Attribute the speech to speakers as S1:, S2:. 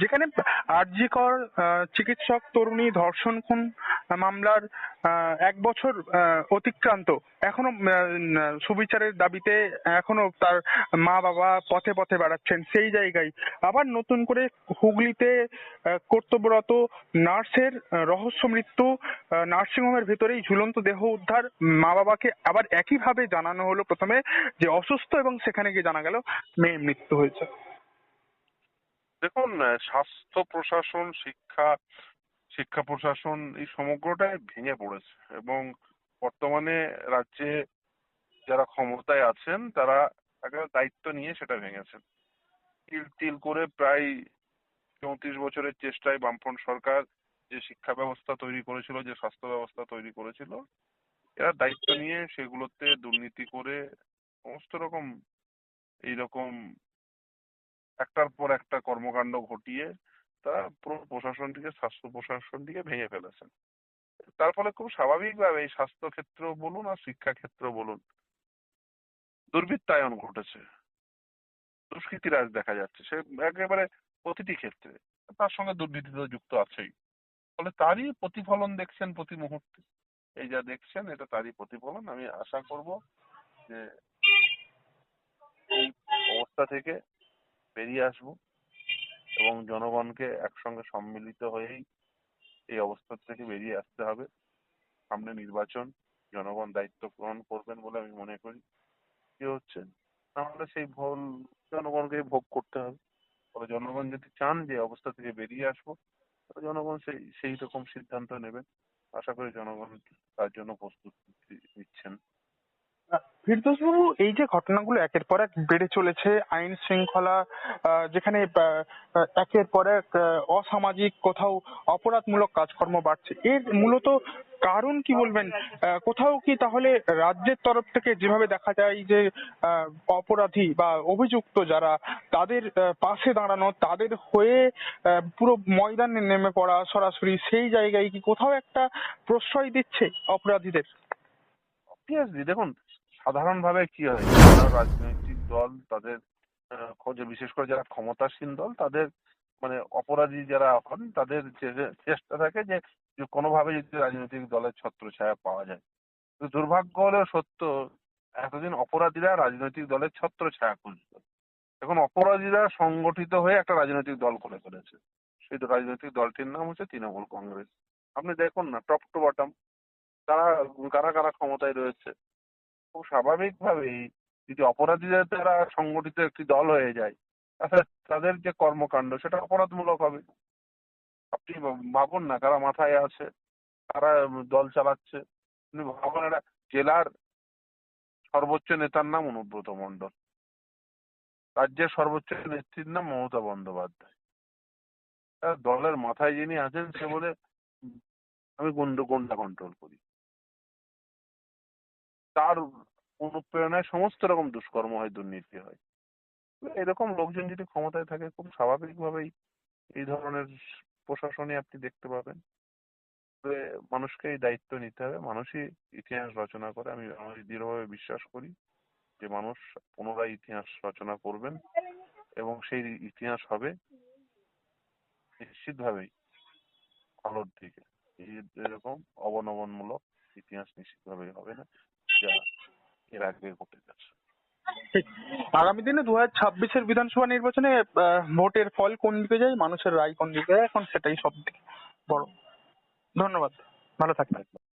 S1: যেখানে আরজিকর চিকিৎসক তরুণী ধর্ষণ খুন মামলার এক বছর অতিক্রান্ত। এখনও সুবিচারের দাবিতে এখনও তার মা বাবা পথে পথে বেড়াচ্ছেন সেই জায়গায়। আবার নতুন করে হুগলিতে কর্তব্যরত নার্সের রহস্য মৃত্যু নার্সিংহোমের ভেতরেই ঝুলন্ত দেহ উদ্ধার মা বাবাকে আবার একইভাবে জানানো হলো প্রথমে যে অসুস্থ এবং সেখানে গিয়ে জানা গেল মেয়ে মৃত্যু হয়েছে।
S2: দেখুন স্বাস্থ্য প্রশাসন, শিক্ষা শিক্ষা প্রশাসন এই সমগ্রটাই ভেঙে পড়েছে এবং বর্তমানে রাজ্যে যারা ক্ষমতায় আছেন, তারা দায়িত্ব নিয়ে সেটা ভেঙেছেন। তিল তিল করে প্রায় চৌত্রিশ বছরের চেষ্টায় বামফ্রন্ট সরকার যে শিক্ষা ব্যবস্থা তৈরি করেছিল, যে স্বাস্থ্য ব্যবস্থা তৈরি করেছিল, এরা দায়িত্ব নিয়ে সেগুলোতে দুর্নীতি করে সমস্ত রকম এইরকম একটার পর একটা কর্মকাণ্ড ঘটিয়ে তারা পুরো প্রশাসনটিকে, স্বাস্থ্য প্রশাসনটিকে ভেঙে ফেলেছেন। তার ফলে খুব স্বাভাবিকভাবে এই স্বাস্থ্য ক্ষেত্র বলুন আর শিক্ষা ক্ষেত্র বলুন, দুর্বৃত্তায়ন ঘটেছে। দুষ্কৃতিরাজ দেখা যাচ্ছে, সে একেবারে প্রতিটি ক্ষেত্রে, তার সঙ্গে দুর্নীতি তো যুক্ত আছেই। ফলে তারই প্রতিফলন দেখছেন প্রতি মুহূর্তে। এই যা দেখছেন, এটা তারই প্রতিফলন। আমি আশা করব যে অবস্থা থেকে বেরিয়ে আসব এবং জনগণকে একসঙ্গে সম্মিলিত হয়েই এই অবস্থা থেকে বেরিয়ে আসতে হবে। সামনে নির্বাচন, জনগণ দায়িত্ব গ্রহণ করবেন বলে আমি মনে করি। কি হচ্ছে তাহলে সেই ভুল জনগণকে ভোগ করতে হবে। ফলে জনগণ যদি চান যে অবস্থা থেকে বেরিয়ে আসব, তাহলে জনগণ সেই সেই রকম সিদ্ধান্ত নেবেন। আশা করি জনগণ তার জন্য প্রস্তুতি নিচ্ছেন।
S1: ফিরদৌসবাবু এই যে ঘটনাগুলো একের পর এক বেড়ে চলেছে আইন শৃঙ্খলা আহ, যেখানে আহ, একের পর এক অসামাজিক কোথাও অপরাধমূলক কাজকর্ম বাড়ছে। এর মূলত কারণ কি বলবেন? কোথাও কি তাহলে রাজ্যের তরফ থেকে যেভাবে দেখা যায় যে অপরাধী বা অভিযুক্ত যারা তাদের পাশে দাঁড়ানো তাদের হয়ে পুরো ময়দানে নেমে পড়া সরাসরি সেই জায়গায় কি কোথাও একটা প্রশ্রয় দিচ্ছে অপরাধীদের?
S2: দেখুন সাধারণভাবে কি হয়? রাজনৈতিক দল, তাদের খোঁজে বিশেষ করে যারা ক্ষমতাসীন দল, তাদের মানে অপরাধী যারা হন, তাদের চেষ্টা থাকে যে কোনোভাবে যদি রাজনৈতিক দলের ছত্রছায়া পাওয়া যায়। দুর্ভাগ্য হলেও সত্য, এতদিন অপরাধীরা রাজনৈতিক দলের ছত্রছায়া খুঁজত। এখন অপরাধীরা সংগঠিত হয়ে একটা রাজনৈতিক দল করে ফেলেছে। সেই রাজনৈতিক দলটির নাম হচ্ছে তৃণমূল কংগ্রেস। আপনি দেখুন না, টপ টু বটম, তারা, কারা কারা ক্ষমতায় রয়েছে? খুব স্বাভাবিকভাবেই যদি অপরাধীদের দ্বারা সংগঠিত একটি দল হয়ে যায়, তাহলে তাদের যে কর্মকাণ্ড সেটা অপরাধমূলক হবে। আপনি ভাবুন না, কারা মাথায় আছে, কারা দল চালাচ্ছে। ভাবুন একটা জেলার সর্বোচ্চ নেতার নাম অনুব্রত মণ্ডল, রাজ্যের সর্বোচ্চ নেত্রীর নাম মমতা বন্দ্যোপাধ্যায়। দলের মাথায় যিনি আছেন সে বলে, আমি গুন্ড, গুন্ডা কন্ট্রোল করি। তার অনুপ্রেরণায় সমস্ত রকম দুষ্কর্ম হয়, দুর্নীতি হয়। এরকম লোকজন যদি ক্ষমতায় থাকে, খুব স্বাভাবিকভাবেই এই ধরনের প্রশাসনই আপনি দেখতে পাবেন। মানুষকে এই দায়িত্ব নিতে হবে। মানুষই ইতিহাস রচনা করে। আমি দৃঢ়ভাবে বিশ্বাস করি যে মানুষ পুনরায় ইতিহাস রচনা করবেন এবং সেই ইতিহাস হবে নিশ্চিতভাবেই ভালোর দিকে। এরকম অবনমনমূলক ইতিহাস নিশ্চিতভাবেই হবে না। যা এর আগে ঘটে গেছে।
S1: ঠিক। আগামী দিনে দু হাজার ছাব্বিশের বিধানসভা নির্বাচনে ভোটের ফল কোন দিকে যায়, মানুষের রায় কোন দিকে যায়, এখন সেটাই সব থেকে বড়। ধন্যবাদ। ভালো থাকবেন।